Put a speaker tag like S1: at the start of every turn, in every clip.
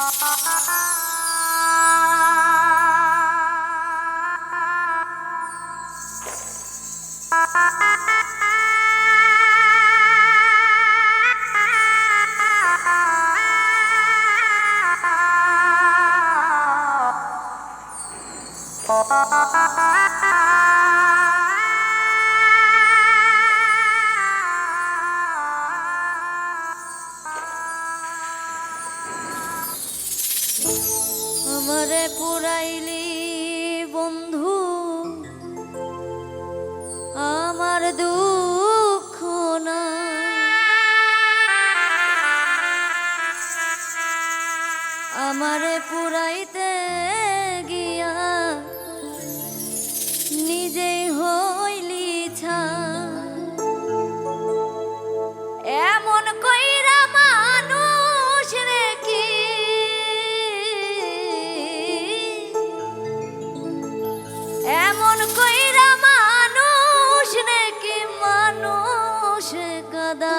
S1: আমারে আমারে পুরাইতে গিয়া নিজেই হইলি ছা। এমন কইরা মানুষ রে কি এমন কইরা মানুষ রে কি মানুষ কাদা।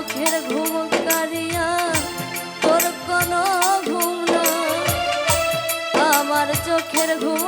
S1: চোখের ঘুম কারিয়া তোর কোনো ঘুম না আমার চোখের ঘুম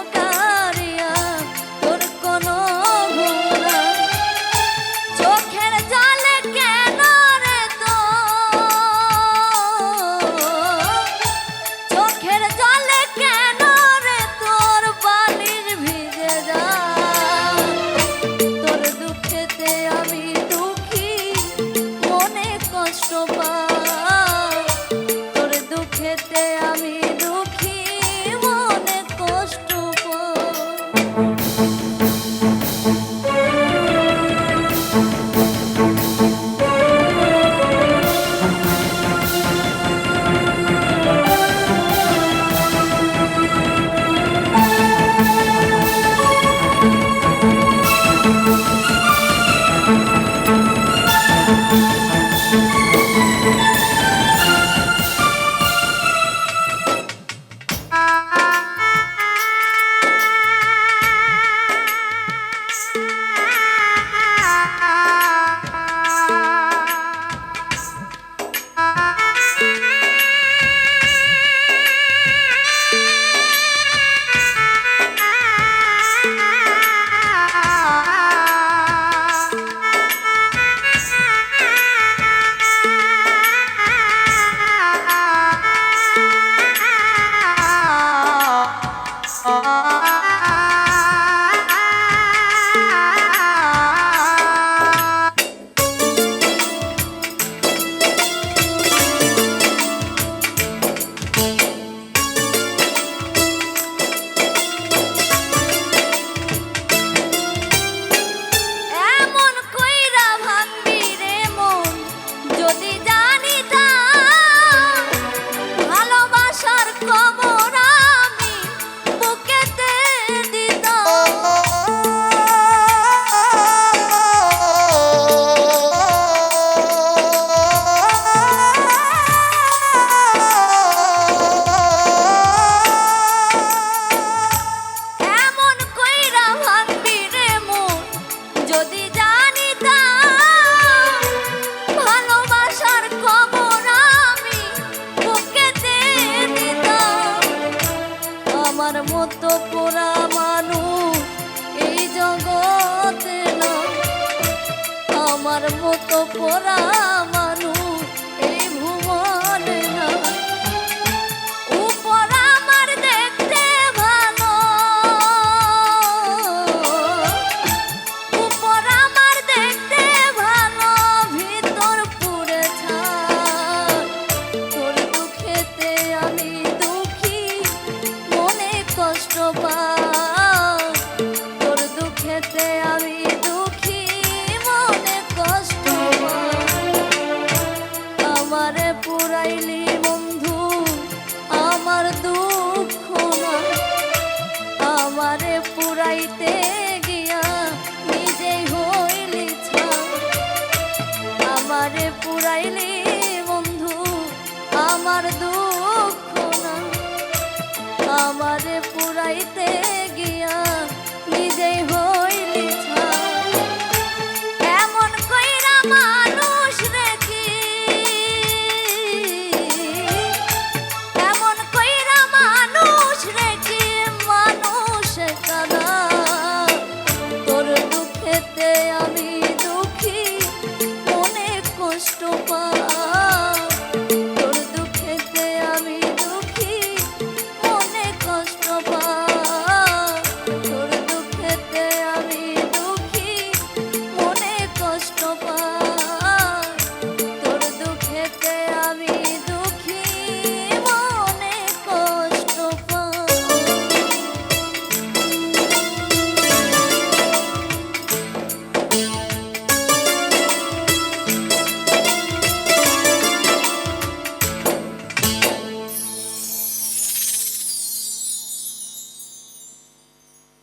S1: ভালোবাস